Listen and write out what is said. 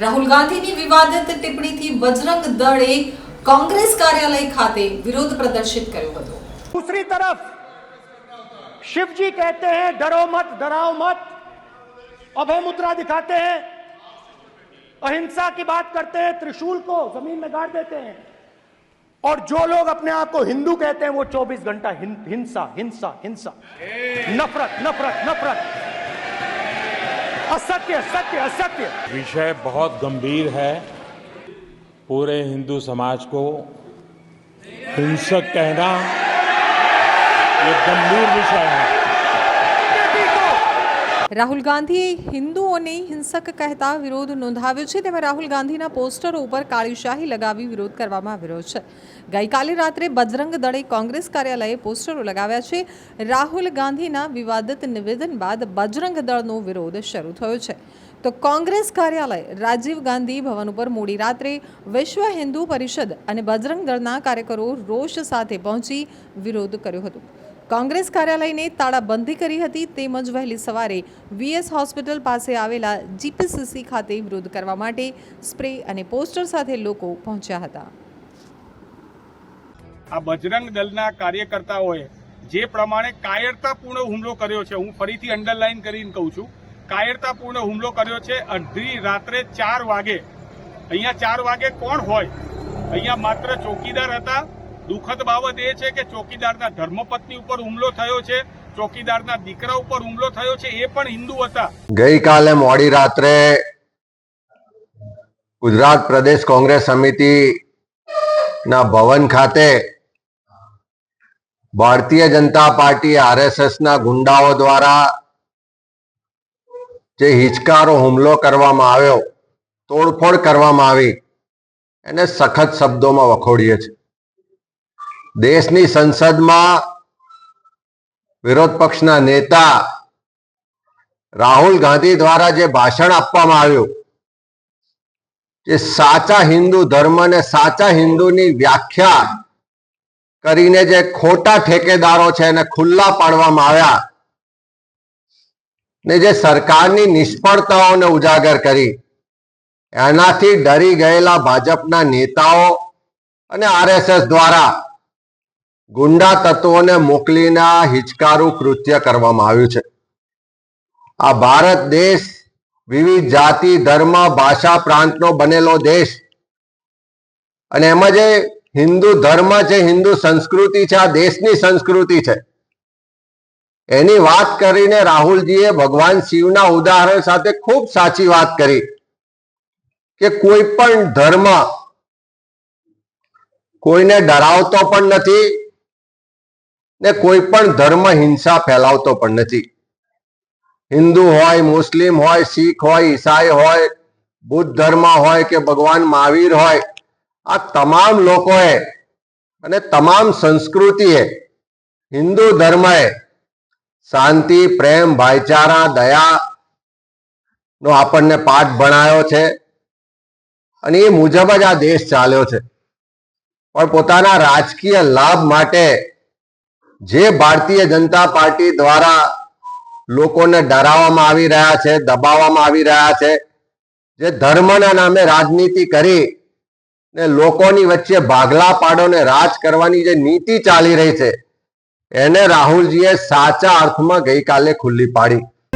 રાહુલ ગાંધીની વિવાદિત ટિપ્પણીથી બજરંગ દળે કોંગ્રેસ કાર્યાલય ખાતે વિરોધ પ્રદર્શિત કર્યો હતો दूसरी तरफ शिव जी कहते हैं डरो मत डराओ मत अभय मुद्रा दिखाते हैं अहिंसा की बात करते हैं त्रिशूल को जमीन में गाड़ देते हैं और जो लोग अपने आप को हिंदू कहते हैं वो 24 घंटा हिं- हिंसा हिंसा हिंसा नफरत नफरत नफरत असत्य असत्य असत्य। विषय बहुत गंभीर है। पूरे हिंदू समाज को हिंसक कहना ये गंभीर विषय है। રાહુલ ગાંધીએ હિન્દુઓને હિંસક કહેતા વિરોધ નોંધાવ્યો છે. તેમાં રાહુલ ગાંધીના પોસ્ટરો ઉપર કાળીશાહી લગાવી વિરોધ કરવામાં આવી રહ્યો છે. ગઈકાલે રાત્રે બજરંગ દળે કોંગ્રેસ કાર્યાલયે પોસ્ટરો લગાવ્યા છે. રાહુલ ગાંધીના વિવાદિત નિવેદન બાદ બજરંગ દળનો વિરોધ શરૂ થયો છે. તો કોંગ્રેસ કાર્યાલય રાજીવ ગાંધી ભવન ઉપર મોડી રાત્રે વિશ્વ હિન્દુ પરિષદ અને બજરંગ દળના કાર્યકરો રોષ સાથે પહોંચી વિરોધ કર્યો હતો. કોંગ્રેસ કાર્યાલયને તાળાબંધી કરી હતી. તેમજ વહેલી સવારે વીએસ હોસ્પિટલ પાસે આવેલા જીપીસીસી ખાતે વિરોધ કરવા માટે સ્પ્રે અને પોસ્ટર સાથે લોકો પહોંચ્યા હતા. આ બજરંગ દળના કાર્યકર્તાઓએ જે પ્રમાણે કાયરતાપૂર્ણ હુમલો કર્યો છે, હું ફરીથી અંડરલાઈન કરીને કહું છું, કાયરતાપૂર્ણ હુમલો કર્યો છે, અડધી રાત્રે ચાર વાગે. અહીંયા ચાર વાગે કોણ હોય? અહીંયા માત્ર ચોકીદાર હતા દુઃખદ બાબત એ છે કે ચોકીદારના ધર્મપત્ની ઉપર હુમલો થયો છે, ચોકીદારના દીકરા ઉપર હુમલો થયો છે, એ પણ હિન્દુ હતા. ગઈકાલે મોડી રાત્રે ગુજરાત પ્રદેશ કોંગ્રેસ સમિતિ ના ભવન ખાતે ભારતીય જનતા પાર્ટી આરએસએસ ના ગુંડાઓ દ્વારા જે હિચકારો હુમલો કરવામાં આવ્યો, તોડફોડ કરવામાં આવી, એને સખત શબ્દોમાં વખોડીએ છે દેશની સંસદમાં વિરોધ પક્ષના નેતા રાહુલ ગાંધી દ્વારા જે ભાષણ આપવામાં આવ્યું, જે સાચા હિન્દુ ધર્મને સાચા હિન્દુની વ્યાખ્યા કરીને જે ખોટા ઠેકેદારો છે એને ખુલ્લા પાડવામાં આવ્યા ને જે સરકારની નિષ્ફળતાઓને ઉજાગર કરી, એનાથી ડરી ગયેલા ભાજપના નેતાઓ અને આરએસએસ દ્વારા ગુંડા તત્વોને મોકલીને હિચકારું કૃત્ય કરવામાં આવ્યું છે. આ ભારત દેશ વિવિધ જાતિ, ધર્મ, ભાષા પ્રાંતનો બનેલો દેશ. અને એમાં જે હિન્દુ ધર્મ છે, હિન્દુ સંસ્કૃતિ છે, આ દેશની સંસ્કૃતિ છે. એની વાત કરીને રાહુલજીએ ભગવાન શિવના ઉદાહરણ સાથે ખૂબ સાચી વાત કરી કે કોઈ પણ ધર્મ કોઈને ડરાવતો પણ નથી ને કોઈ પણ ધર્મ હિંસા ફેલાવતો પણ નથી. હિન્દુ હોય, મુસ્લિમ હોય, શીખ હોય, ઈસાઈ હોય, બુદ્ધ ધર્મ હોય કે ભગવાન મહાવીર હોય, આ તમામ લોકોએ અને તમામ સંસ્કૃતિએ હિન્દુ ધર્મએ શાંતિ, પ્રેમ, ભાઈચારા, દયા નો આપણને પાઠ ભણાયો છે. અને એ મુજબ જ આ દેશ ચાલ્યો છે. પણ પોતાના રાજકીય લાભ માટે જે ભારતીય જનતા પાર્ટી દ્વારા લોકોને ડરાવવામાં આવી રહ્યા છે, દબાવવામાં આવી રહ્યા છે, જે ધર્મના નામે રાજનીતિ કરી ને લોકોની વચ્ચે ભાગલા પાડો ને રાજ કરવાની જે નીતિ ચાલી રહી છે, એને રાહુલજીએ સાચા અર્થમાં ગઈકાલે ખુલ્લી પાડી.